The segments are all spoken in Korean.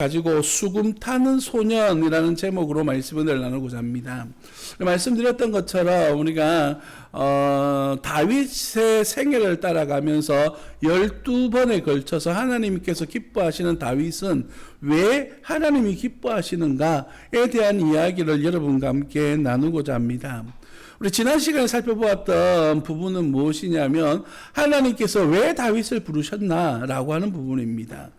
가지고 수금 타는 소년이라는 제목으로 말씀을 나누고자 합니다. 말씀드렸던 것처럼 우리가 어, 다윗의 생애를 따라가면서 12번에 걸쳐서 하나님께서 기뻐하시는 다윗은 왜 하나님이 기뻐하시는가에 대한 이야기를 여러분과 함께 나누고자 합니다. 우리 지난 시간에 살펴보았던 부분은 무엇이냐면 하나님께서 왜 다윗을 부르셨나라고 하는 부분입니다.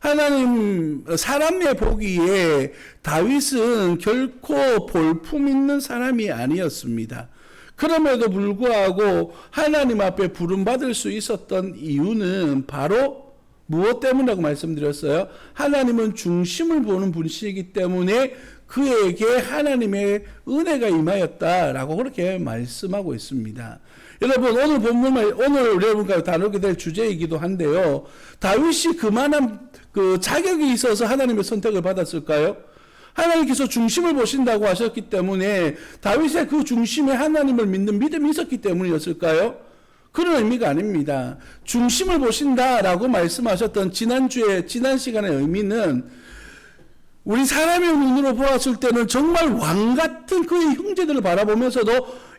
하나님 사람의 보기에 다윗은 결코 볼품 있는 사람이 아니었습니다. 그럼에도 불구하고 하나님 앞에 부름받을 수 있었던 이유는 바로 무엇 때문이라고 말씀드렸어요? 하나님은 중심을 보는 분이시기 때문에 그에게 하나님의 은혜가 임하였다라고 그렇게 말씀하고 있습니다. 여러분 오늘 본문 오늘 여러분과 다루게 될 주제이기도 한데요. 다윗이 그만한 그 자격이 있어서 하나님의 선택을 받았을까요? 하나님께서 중심을 보신다고 하셨기 때문에 다윗의 그 중심에 하나님을 믿는 믿음이 있었기 때문이었을까요? 그런 의미가 아닙니다. 중심을 보신다라고 말씀하셨던 지난주에 지난 시간의 의미는 우리 사람의 눈으로 보았을 때는 정말 왕 같은 그의 형제들을 바라보면서도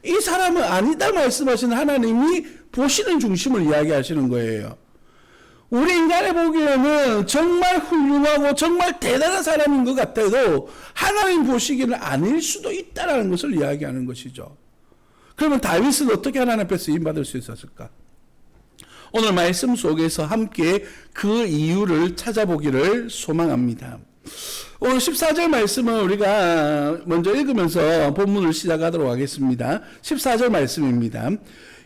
이 사람은 아니다 말씀하시는 하나님이 보시는 중심을 이야기하시는 거예요. 우리 보기에는 정말 훌륭하고 정말 대단한 사람인 것 같아도 하나님 보시기는 아닐 수도 있다라는 것을 이야기하는 것이죠. 그러면 다윗은 어떻게 하나님 앞에 쓰임 받을 수 있었을까? 오늘 말씀 속에서 함께 그 이유를 찾아보기를 소망합니다. 오늘 14절 말씀을 우리가 먼저 읽으면서 본문을 시작하도록 하겠습니다. 14절 말씀입니다.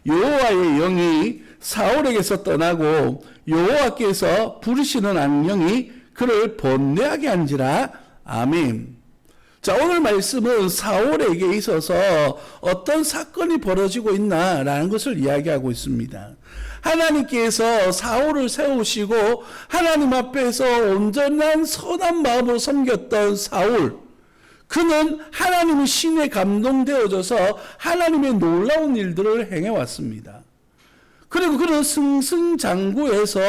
여호와의 영이 사울에게서 떠나고 여호와께서 부르시는 악령이 그를 번뇌하게 한지라 아멘. 자, 오늘 말씀은 사울에게 있어서 어떤 사건이 벌어지고 있나라는 것을 이야기하고 있습니다. 하나님께서 사울을 세우시고 하나님 앞에서 온전한 선한 마음으로 섬겼던 사울. 그는 하나님의 신에 감동되어져서 하나님의 놀라운 일들을 행해 왔습니다. 그리고 그는 승승장구해서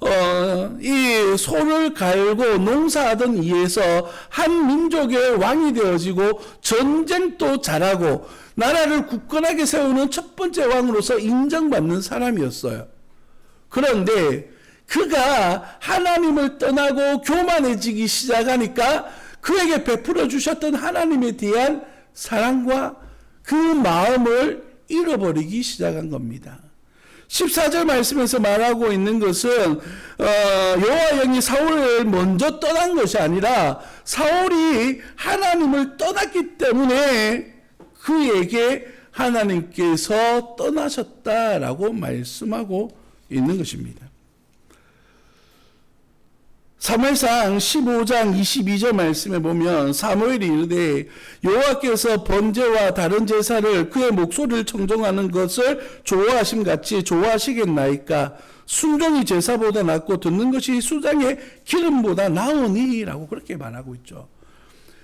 어, 이 소를 갈고 농사하던 이에서 한 민족의 왕이 되어지고 전쟁도 잘하고 나라를 굳건하게 세우는 첫 번째 왕으로서 인정받는 사람이었어요. 그런데 그가 하나님을 떠나고 교만해지기 시작하니까 그에게 베풀어 주셨던 하나님에 대한 사랑과 그 마음을 잃어버리기 시작한 겁니다. 14절 말씀에서 말하고 있는 것은 어, 여호와 영이 사울을 먼저 떠난 것이 아니라 사울이 하나님을 떠났기 때문에 그에게 하나님께서 떠나셨다라고 말씀하고 있는 것입니다. 사무엘상 15장 22절 말씀에 보면 사무엘이 이르되 여호와께서 번제와 다른 제사를 그의 목소리를 청정하는 것을 좋아하심 같이 좋아하시겠나이까 순종이 제사보다 낫고 듣는 것이 수장의 기름보다 나으니라고 그렇게 말하고 있죠.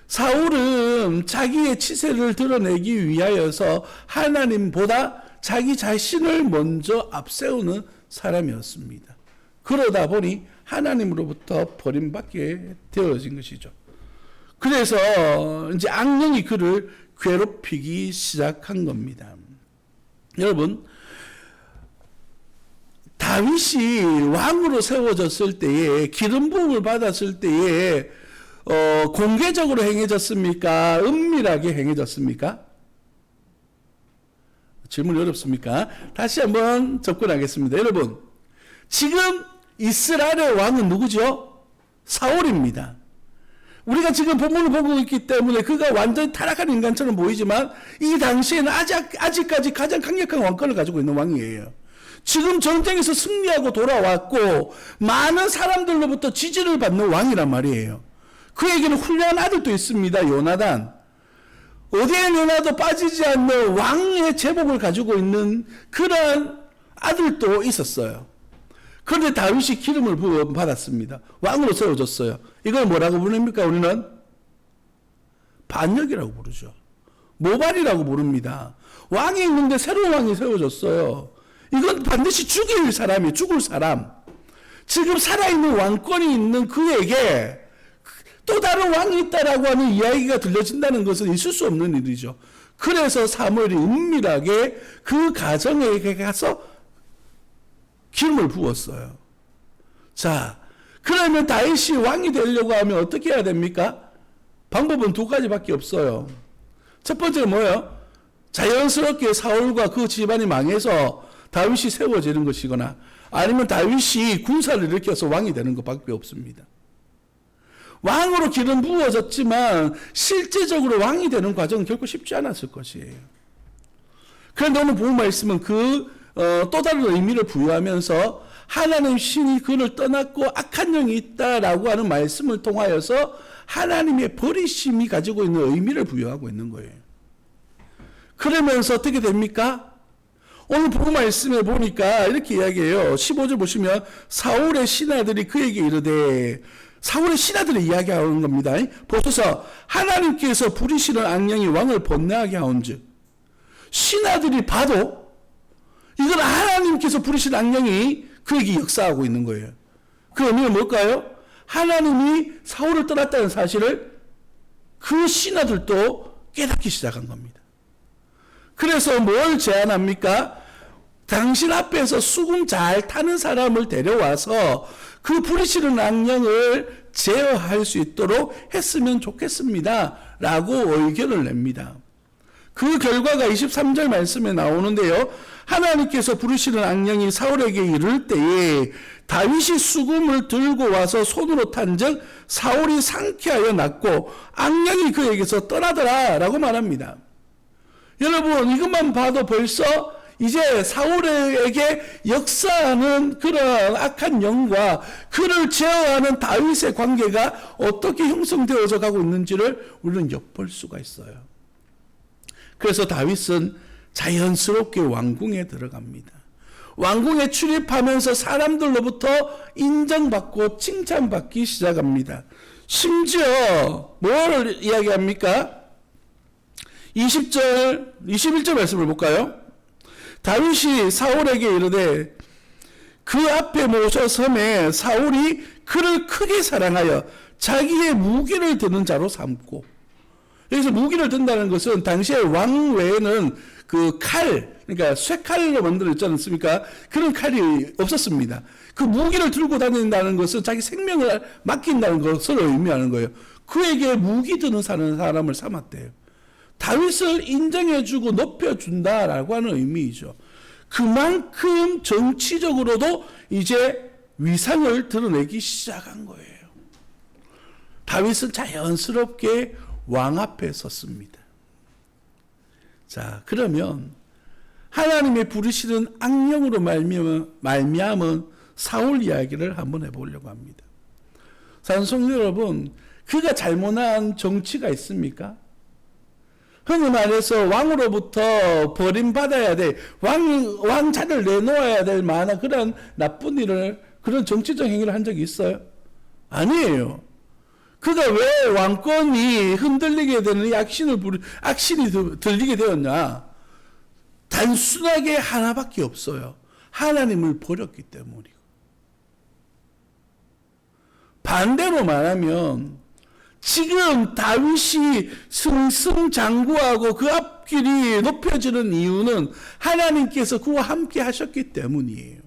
사울은 자기의 치세를 드러내기 위하여서 하나님보다 자기 자신을 먼저 앞세우는 사람이었습니다. 그러다 보니 하나님으로부터 버림받게 되어진 것이죠. 그래서 이제 악령이 그를 괴롭히기 시작한 겁니다. 여러분, 다윗이 왕으로 세워졌을 때에 기름 부음을 받았을 때에 어, 공개적으로 행해졌습니까? 은밀하게 행해졌습니까? 질문이 어렵습니까? 다시 한번 접근하겠습니다. 여러분, 지금 이스라엘의 왕은 누구죠? 사울입니다. 우리가 지금 본문을 보고 있기 때문에 그가 완전히 타락한 인간처럼 보이지만 이 당시에는 아직, 아직까지 가장 강력한 왕권을 가지고 있는 왕이에요. 지금 전쟁에서 승리하고 돌아왔고 많은 사람들로부터 지지를 받는 왕이란 말이에요. 그에게는 훌륭한 아들도 있습니다. 요나단. 어디에 내놔도 빠지지 않는 왕의 제복을 가지고 있는 그런 아들도 있었어요. 그런데 다윗이 기름을 부어 받았습니다. 왕으로 세워졌어요. 이걸 뭐라고 부릅니까? 우리는 반역이라고 부르죠. 모발이라고 부릅니다. 왕이 있는데 새로운 왕이 세워졌어요. 이건 반드시 죽일 사람이 죽을 사람. 지금 살아있는 왕권이 있는 그에게 또 다른 왕이 있다라고 하는 이야기가 들려진다는 것은 있을 수 없는 일이죠. 그래서 사무엘이 은밀하게 그 가정에 가서 기름을 부었어요. 자, 그러면 다윗이 왕이 되려고 하면 어떻게 해야 됩니까? 방법은 두 가지밖에 없어요. 첫 번째는 뭐예요? 자연스럽게 사울과 그 집안이 망해서 다윗이 세워지는 것이거나 아니면 다윗이 군사를 일으켜서 왕이 되는 것밖에 없습니다. 왕으로 기름 부어졌지만 실제적으로 왕이 되는 과정은 결코 쉽지 않았을 것이에요. 그런데 오늘 본 말씀은 그, 어, 또 다른 의미를 부여하면서 하나님 신이 그를 떠났고 악한 영이 있다라고 하는 말씀을 통하여서 하나님의 버리심이 가지고 있는 의미를 부여하고 있는 거예요. 그러면서 어떻게 됩니까? 오늘 본 말씀에 보니까 이렇게 이야기해요. 15절 보시면 사울의 신하들이 그에게 이르되 사울의 신하들이 이야기하는 겁니다. 보소서 하나님께서 부리시는 악령이 왕을 번뇌하게 하온즉 신하들이 봐도 이건 하나님께서 부리신 악령이 그에게 역사하고 있는 거예요. 그 의미는 뭘까요? 하나님이 사울을 떠났다는 사실을 그 신하들도 깨닫기 시작한 겁니다. 그래서 뭘 제안합니까? 당신 앞에서 수금 잘 타는 사람을 데려와서 그 부리시는 악령을 제어할 수 있도록 했으면 좋겠습니다. 라고 의견을 냅니다. 그 결과가 23절 말씀에 나오는데요. 하나님께서 부르시는 악령이 사울에게 이를 때에 다윗이 수금을 들고 와서 손으로 탄즉 사울이 상쾌하여 났고 악령이 그에게서 떠나더라 라고 말합니다. 여러분 이것만 봐도 벌써 이제 사울에게 역사하는 그런 악한 영과 그를 제어하는 다윗의 관계가 어떻게 형성되어져 가고 있는지를 우리는 엿볼 수가 있어요. 그래서 다윗은 자연스럽게 왕궁에 들어갑니다. 왕궁에 출입하면서 사람들로부터 인정받고 칭찬받기 시작합니다. 심지어 뭘 이야기합니까? 20절, 21절 말씀을 볼까요? 다윗이 사울에게 이르되 그 앞에 모셔 섬에 사울이 그를 크게 사랑하여 자기의 무기를 드는 자로 삼고 여기서 무기를 든다는 것은 당시에 왕 외에는 그 칼, 그러니까 쇠칼로 만들어졌지 않습니까? 그런 칼이 없었습니다. 그 무기를 들고 다닌다는 것은 자기 생명을 맡긴다는 것을 의미하는 거예요. 그에게 무기 드는 사는 사람을 삼았대요. 다윗을 인정해주고 높여준다라고 하는 의미이죠. 그만큼 정치적으로도 이제 위상을 드러내기 시작한 거예요. 다윗은 자연스럽게 왕 앞에 섰습니다. 자, 그러면 하나님의 부르시는 악령으로 말미암은 사울 이야기를 한번 해보려고 합니다. 산성 여러분, 그가 잘못한 정치가 있습니까? 흔히 말해서 왕으로부터 버림받아야 돼. 왕, 왕자를 내놓아야 될 만한 그런 나쁜 일을, 그런 정치적 행위를 한 적이 있어요? 아니에요. 그가 왜 왕권이 흔들리게 되는 악신을 부리, 악신이 들리게 되었냐? 단순하게 하나밖에 없어요. 하나님을 버렸기 때문이고. 반대로 말하면 지금 다윗이 승승장구하고 그 앞길이 높여지는 이유는 하나님께서 그와 함께 하셨기 때문이에요.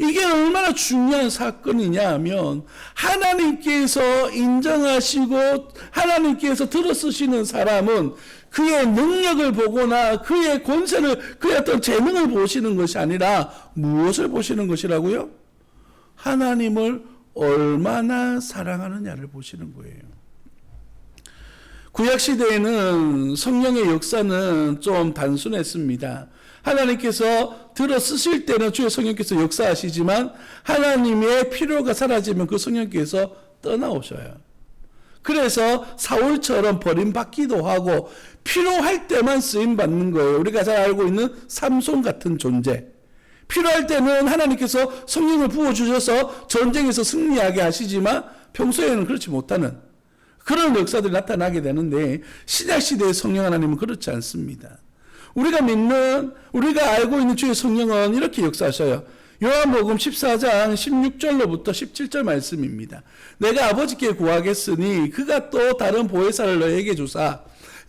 이게 얼마나 중요한 사건이냐 하면 하나님께서 인정하시고 하나님께서 들어쓰시는 사람은 그의 능력을 보거나 그의 권세를 그의 어떤 재능을 보시는 것이 아니라 무엇을 보시는 것이라고요? 하나님을 얼마나 사랑하느냐를 보시는 거예요. 구약 시대에는 성령의 역사는 좀 단순했습니다. 하나님께서 들어 쓰실 때는 주의 성령께서 역사하시지만 하나님의 필요가 사라지면 그 성령께서 떠나오셔요. 그래서 사울처럼 버림받기도 하고 필요할 때만 쓰임 받는 거예요. 우리가 잘 알고 있는 삼손 같은 존재. 필요할 때는 하나님께서 성령을 부어 주셔서 전쟁에서 승리하게 하시지만 평소에는 그렇지 못하는 그런 역사들이 나타나게 되는데 신약 시대의 성령 하나님은 그렇지 않습니다. 우리가 믿는, 우리가 알고 있는 주의 성령은 이렇게 역사하셔요. 요한복음 14장 16절로부터 17절 말씀입니다. 내가 아버지께 구하겠으니 그가 또 다른 보혜사를 너에게 주사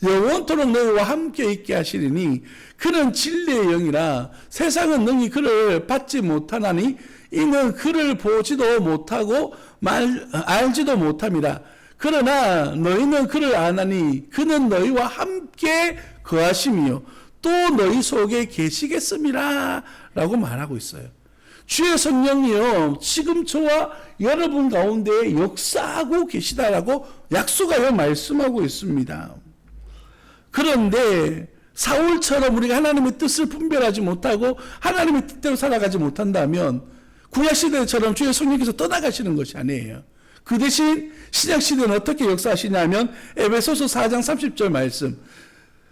영원토록 너희와 함께 있게 하시리니 그는 진리의 영이라 세상은 능히 그를 받지 못하나니 이는 그를 보지도 못하고 말, 알지도 못함이라 그러나 너희는 그를 아나니 그는 너희와 함께 거하심이요 또 너희 속에 계시겠음이라 라고 말하고 있어요. 주의 성령이요 지금 저와 여러분 가운데 역사하고 계시다라고 약속하여 말씀하고 있습니다. 그런데 사울처럼 우리가 하나님의 뜻을 분별하지 못하고 하나님의 뜻대로 살아가지 못한다면 구약 시대처럼 주의 성령께서 떠나가시는 것이 아니에요. 그 대신 신약 시대는 어떻게 역사하시냐면 에베소서 4장 30절 말씀.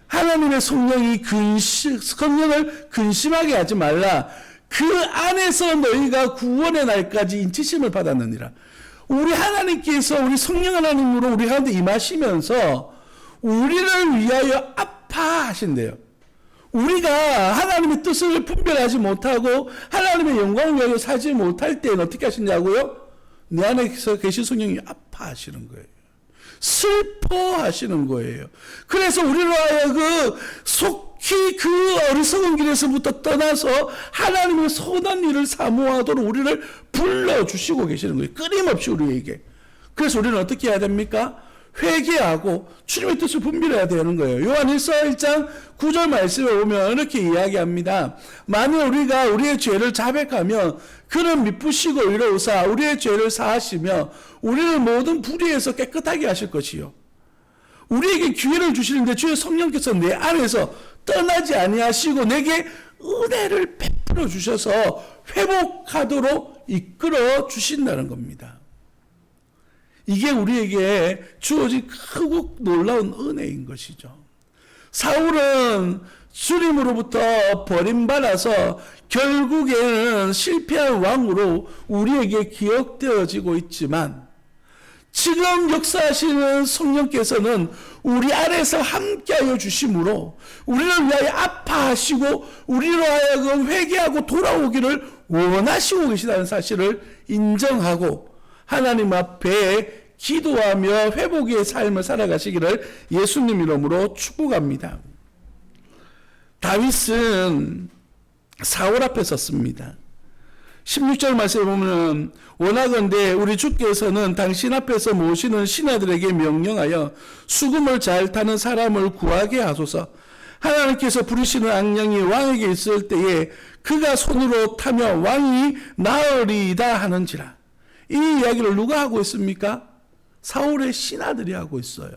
하나님의 성령이 근심, 성령을 근심하게 하지 말라. 그 안에서 너희가 구원의 날까지 인치심을 받았느니라. 우리 하나님께서 우리 성령 하나님으로 우리 가운데 임하시면서 우리를 위하여 아파하신대요. 우리가 하나님의 뜻을 분별하지 못하고 하나님의 영광을 위하여 살지 못할 때는 어떻게 하시냐고요? 내 안에서 계신 성령이 아파하시는 거예요. 슬퍼하시는 거예요. 그래서 우리로 하여금 속히 그 어리석은 길에서부터 떠나서 하나님의 선한 일을 사모하도록 우리를 불러주시고 계시는 거예요. 끊임없이 우리에게. 그래서 우리는 어떻게 해야 됩니까? 회개하고 주님의 뜻을 분별해야 되는 거예요. 요한일서 1장 9절 말씀에 보면 이렇게 이야기합니다. 만일 우리가 우리의 죄를 자백하면 그는 미쁘시고 의로우사 우리의 죄를 사하시며 우리를 모든 불의에서 깨끗하게 하실 것이요. 우리에게 기회를 주시는데 주의 성령께서 내 안에서 떠나지 아니하시고 내게 은혜를 베풀어 주셔서 회복하도록 이끌어 주신다는 겁니다. 이게 우리에게 주어진 크고 놀라운 은혜인 것이죠. 사울은 주님으로부터 버림받아서 결국에는 실패한 왕으로 우리에게 기억되어지고 있지만 지금 역사하시는 성령께서는 우리 안에서 함께하여 주심으로 우리를 위하여 아파하시고 우리로 하여금 회개하고 돌아오기를 원하시고 계시다는 사실을 인정하고 하나님 앞에 기도하며 회복의 삶을 살아가시기를 예수님 이름으로 축복합니다. 다윗은 사울 앞에 섰습니다. 16절 말씀에 보면 원하건대 우리 주께서는 당신 앞에서 모시는 신하들에게 명령하여 수금을 잘 타는 사람을 구하게 하소서. 하나님께서 부르시는 악령이 왕에게 있을 때에 그가 손으로 타며 왕이 나으리이다 하는지라. 이 이야기를 누가 하고 있습니까? 사울의 신하들이 하고 있어요.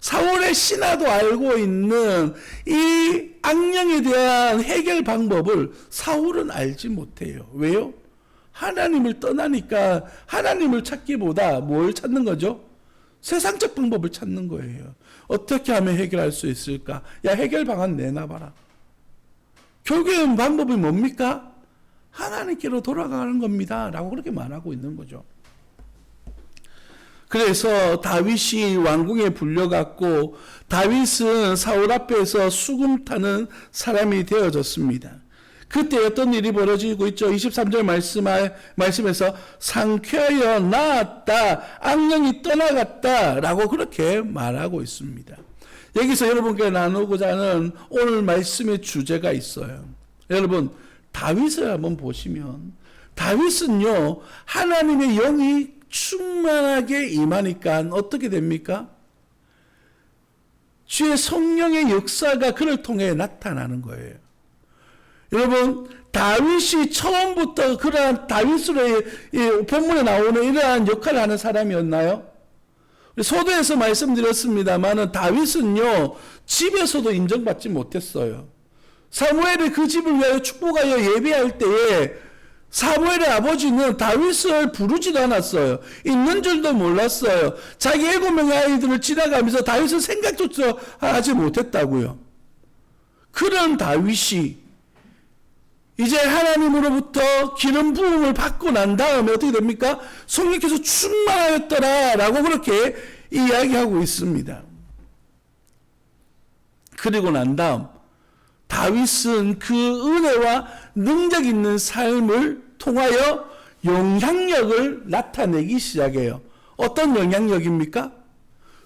사울의 신하도 알고 있는 이 악령에 대한 해결 방법을 사울은 알지 못해요. 왜요? 하나님을 떠나니까 하나님을 찾기보다 뭘 찾는 거죠? 세상적 방법을 찾는 거예요. 어떻게 하면 해결할 수 있을까? 야, 해결 방안 내놔봐라. 결국엔 방법이 뭡니까? 하나님께로 돌아가는 겁니다. 라고 그렇게 말하고 있는 거죠. 그래서 다윗이 왕궁에 불려갔고 다윗은 사울 앞에서 수금 타는 사람이 되어졌습니다. 그때 어떤 일이 벌어지고 있죠? 23절 말씀, 말씀에서 상쾌하여 나았다, 악령이 떠나갔다, 라고 그렇게 말하고 있습니다. 여기서 여러분께 나누고자 하는 오늘 말씀의 주제가 있어요. 여러분, 다윗을 한번 보시면, 다윗은요, 하나님의 영이 충만하게 임하니까 어떻게 됩니까? 주의 성령의 역사가 그를 통해 나타나는 거예요. 여러분, 다윗이 처음부터 그러한 다윗으로 본문에 나오는 이러한 역할을 하는 사람이었나요? 소도에서 말씀드렸습니다만은 다윗은요, 집에서도 인정받지 못했어요. 사무엘이 그 집을 위하여 축복하여 예배할 때에 사무엘의 아버지는 다윗을 부르지도 않았어요. 있는 줄도 몰랐어요. 자기 일곱 명의 아이들을 지나가면서 다윗을 생각조차 하지 못했다고요. 그런 다윗이 이제 하나님으로부터 기름 부음을 받고 난 다음에 어떻게 됩니까? 성령께서 충만하였더라라고 그렇게 이야기하고 있습니다. 그리고 난 다음 다윗은 그 은혜와 능력 있는 삶을 통하여 영향력을 나타내기 시작해요. 어떤 영향력입니까?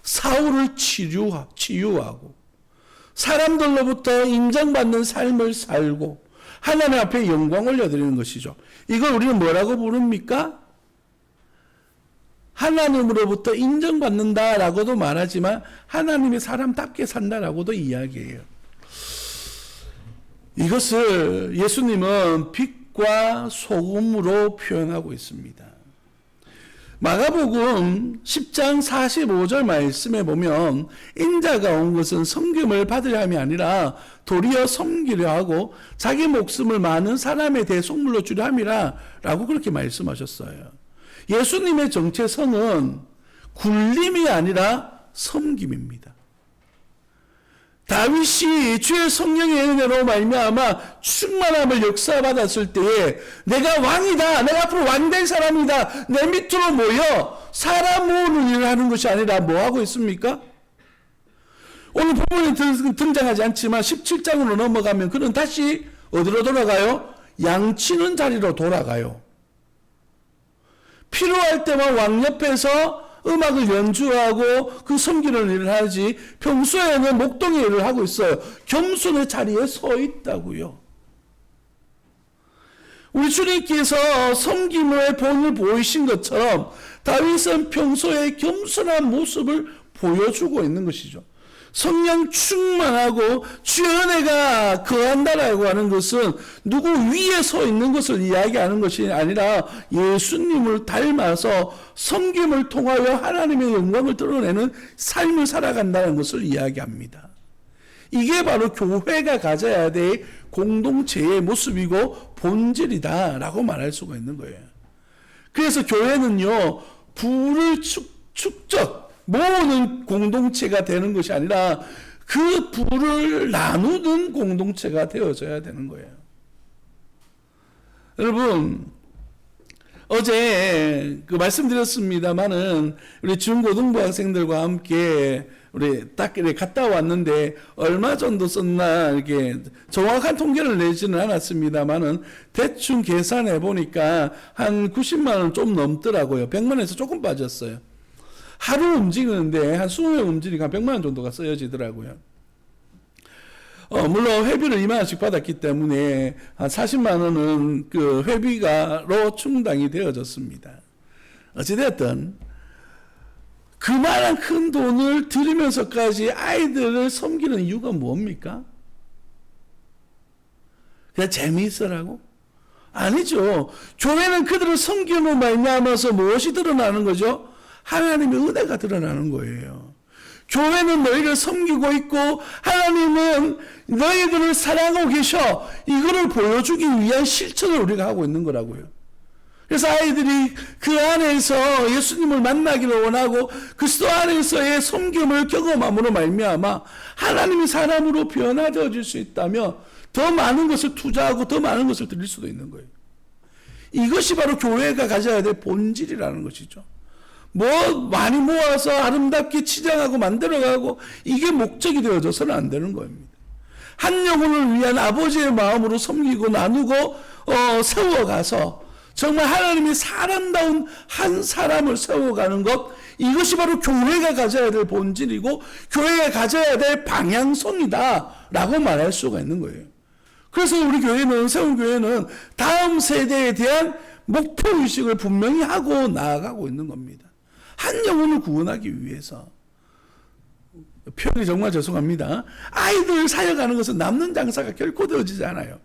사울을 치유하, 치유하고 사람들로부터 인정받는 삶을 살고 하나님 앞에 영광 올려드리는 것이죠. 이걸 우리는 뭐라고 부릅니까? 하나님으로부터 인정받는다라고도 말하지만 하나님이 사람답게 산다라고도 이야기해요. 이것을 예수님은 빛과 소금으로 표현하고 있습니다. 마가복음 10장 45절 말씀에 보면 인자가 온 것은 섬김을 받으려 함이 아니라 도리어 섬기려 하고 자기 목숨을 많은 사람에 대해 속물로 주려 함이라 라고 그렇게 말씀하셨어요. 예수님의 정체성은 굴림이 아니라 섬김입니다. 다윗이 주의 성령의 은혜로 말미암아 충만함을 역사받았을 때에 내가 왕이다. 내가 앞으로 왕된 사람이다. 내 밑으로 모여 사람 모으는 일을 하는 것이 아니라 뭐 하고 있습니까? 오늘 본문에 등장하지 않지만 17장으로 넘어가면 그는 다시 어디로 돌아가요? 양치는 자리로 돌아가요. 필요할 때만 왕 옆에서 음악을 연주하고 그 섬기는 일을 하지 평소에는 목동의 일을 하고 있어요. 겸손의 자리에 서 있다고요. 우리 주님께서 섬김의 본을 보이신 것처럼 다윗은 평소에 겸손한 모습을 보여주고 있는 것이죠. 성령 충만하고 주의 은혜가 거한다라고 하는 것은 누구 위에 서 있는 것을 이야기하는 것이 아니라 예수님을 닮아서 섬김을 통하여 하나님의 영광을 드러내는 삶을 살아간다는 것을 이야기합니다. 이게 바로 교회가 가져야 될 공동체의 모습이고 본질이다라고 말할 수가 있는 거예요. 그래서 교회는요, 부를 축, 축적, 모으는 공동체가 되는 것이 아니라 그 부를 나누는 공동체가 되어져야 되는 거예요. 여러분, 어제 그 말씀드렸습니다만은 우리 중고등부 학생들과 함께 우리 딱 이렇게 갔다 왔는데 얼마 정도 썼나 이렇게 정확한 통계를 내지는 않았습니다만은 대충 계산해 보니까 한 90만 원 좀 넘더라고요. 100만 원에서 조금 빠졌어요. 하루 움직이는데 한 20명 움직이니까 100만 원 정도가 쓰여지더라고요. 어, 물론 회비를 2만 원씩 받았기 때문에 한 40만 원은 그 회비가로 충당이 되어졌습니다. 어찌되었든 그만한 큰 돈을 들이면서까지 아이들을 섬기는 이유가 뭡니까? 그냥 재미있어라고? 아니죠. 교회는 그들을 섬기는 말미암아서 무엇이 드러나는 거죠? 하나님의 은혜가 드러나는 거예요. 교회는 너희를 섬기고 있고 하나님은 너희들을 사랑하고 계셔. 이거를 보여주기 위한 실천을 우리가 하고 있는 거라고요. 그래서 아이들이 그 안에서 예수님을 만나기를 원하고 그리스도 안에서의 섬김을 경험함으로 말미암아 하나님이 사람으로 변화되어질 수 있다면 더 많은 것을 투자하고 더 많은 것을 드릴 수도 있는 거예요. 이것이 바로 교회가 가져야 될 본질이라는 것이죠. 뭐 많이 모아서 아름답게 치장하고 만들어가고 이게 목적이 되어져서는 안 되는 겁니다. 한 영혼을 위한 아버지의 마음으로 섬기고 나누고 어, 세워가서 정말 하나님이 사람다운 한 사람을 세워가는 것 이것이 바로 교회가 가져야 될 본질이고 교회가 가져야 될 방향성이다라고 말할 수가 있는 거예요. 그래서 우리 교회는 세운 교회는 다음 세대에 대한 목표 의식을 분명히 하고 나아가고 있는 겁니다. 한 영혼을 구원하기 위해서 표현이 정말 죄송합니다. 아이들 사역하는 것은 남는 장사가 결코 되어지지 않아요.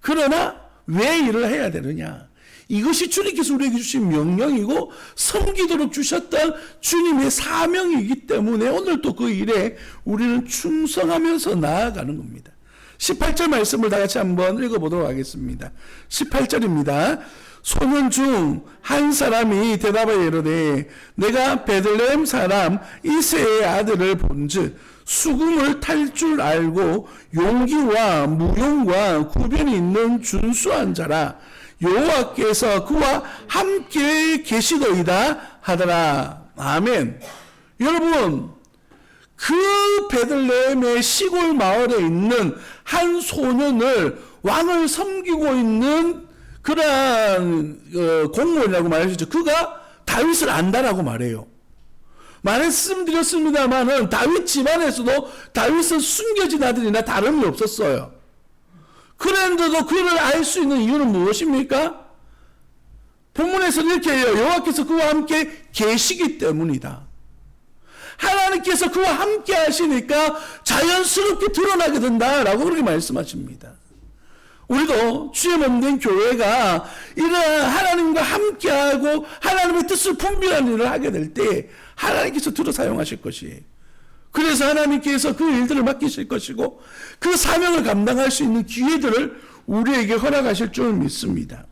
그러나 왜 일을 해야 되느냐? 이것이 주님께서 우리에게 주신 명령이고 섬기도록 주셨던 주님의 사명이기 때문에 오늘 또그 일에 우리는 충성하면서 나아가는 겁니다. 18절 말씀을 다 같이 한번 읽어보도록 하겠습니다. 18절입니다. 소년 중 한 사람이 대답하여 이르되 내가 베들레헴 사람 이세의 아들을 본즉 수금을 탈 줄 알고 용기와 무용과 구변이 있는 준수한 자라. 여호와께서 그와 함께 계시더이다 하더라. 아멘. 여러분 그 베들레헴의 시골 마을에 있는 한 소년을 왕을 섬기고 있는 그러한 어, 공무원이라고 말하셨죠. 그가 다윗을 안다라고 말해요. 말씀드렸습니다만은 다윗 집안에서도 다윗은 숨겨진 아들이나 다름이 없었어요. 그런데도 그를 알 수 있는 이유는 무엇입니까? 본문에서 이렇게 해요. 여호와께서 그와 함께 계시기 때문이다. 하나님께서 그와 함께 하시니까 자연스럽게 드러나게 된다라고 그렇게 말씀하십니다. 우리도 주의 없는 교회가 이런 하나님과 함께하고 하나님의 뜻을 분별하는 일을 하게 될 때 하나님께서 들어 사용하실 것이에요. 그래서 하나님께서 그 일들을 맡기실 것이고 그 사명을 감당할 수 있는 기회들을 우리에게 허락하실 줄 믿습니다.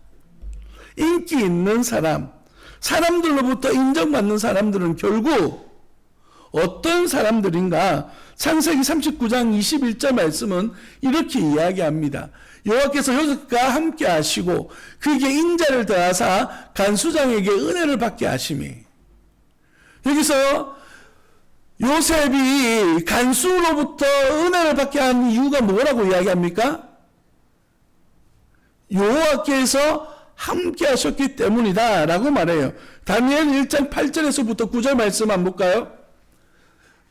인기 있는 사람, 사람들로부터 인정받는 사람들은 결국 어떤 사람들인가? 창세기 39장 21절 말씀은 이렇게 이야기합니다. 여호와께서 요셉과 함께 하시고 그에게 인자를 더하사 간수장에게 은혜를 받게 하심이. 여기서 요셉이 간수로부터 은혜를 받게 한 이유가 뭐라고 이야기합니까? 여호와께서 함께 하셨기 때문이다 라고 말해요. 다니엘 1장 8절에서부터 9절 말씀 한번 볼까요?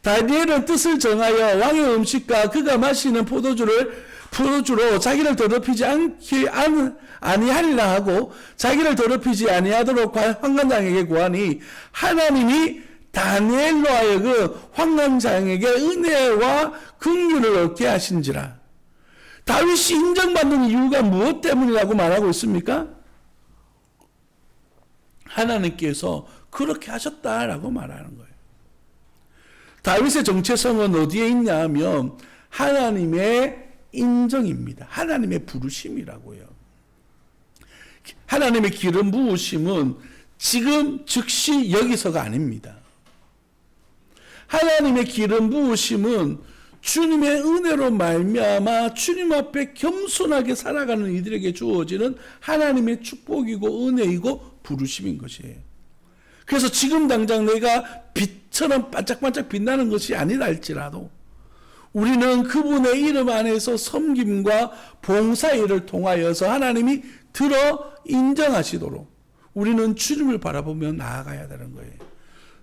다니엘은 뜻을 정하여 왕의 음식과 그가 마시는 포도주를 포도주로 자기를 더럽히지 않기 안, 아니하리라 하고 자기를 더럽히지 아니하도록 황관장에게 구하니 하나님이 다니엘로 하여금 황관장에게 은혜와 긍휼을 얻게 하신지라. 다윗이 인정받는 이유가 무엇 때문이라고 말하고 있습니까? 하나님께서 그렇게 하셨다라고 말하는 거예요. 다윗의 정체성은 어디에 있냐 하면 하나님의 인정입니다. 하나님의 부르심이라고요. 하나님의 기름 부으심은 지금 즉시 여기서가 아닙니다. 하나님의 기름 부으심은 주님의 은혜로 말미암아 주님 앞에 겸손하게 살아가는 이들에게 주어지는 하나님의 축복이고 은혜이고 부르심인 것이에요. 그래서 지금 당장 내가 빛처럼 반짝반짝 빛나는 것이 아니라 할지라도 우리는 그분의 이름 안에서 섬김과 봉사 일을 통하여서 하나님이 들어 인정하시도록 우리는 주님을 바라보며 나아가야 되는 거예요.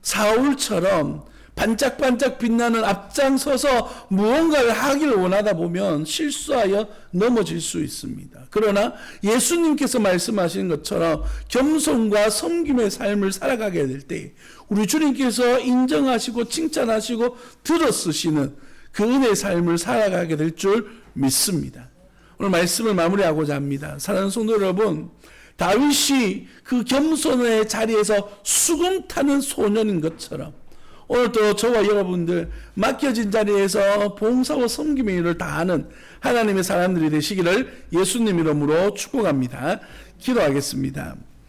사울처럼 반짝반짝 빛나는 앞장서서 무언가를 하기를 원하다 보면 실수하여 넘어질 수 있습니다. 그러나 예수님께서 말씀하신 것처럼 겸손과 섬김의 삶을 살아가게 될 때 우리 주님께서 인정하시고 칭찬하시고 들어쓰시는 그 은혜의 삶을 살아가게 될 줄 믿습니다. 오늘 말씀을 마무리하고자 합니다. 사랑하는 성도 여러분, 다윗이 그 겸손의 자리에서 수금 타는 소년인 것처럼 오늘도 저와 여러분들 맡겨진 자리에서 봉사와 섬김의 일을 다하는 하나님의 사람들이 되시기를 예수님 이름으로 축복합니다. 기도하겠습니다.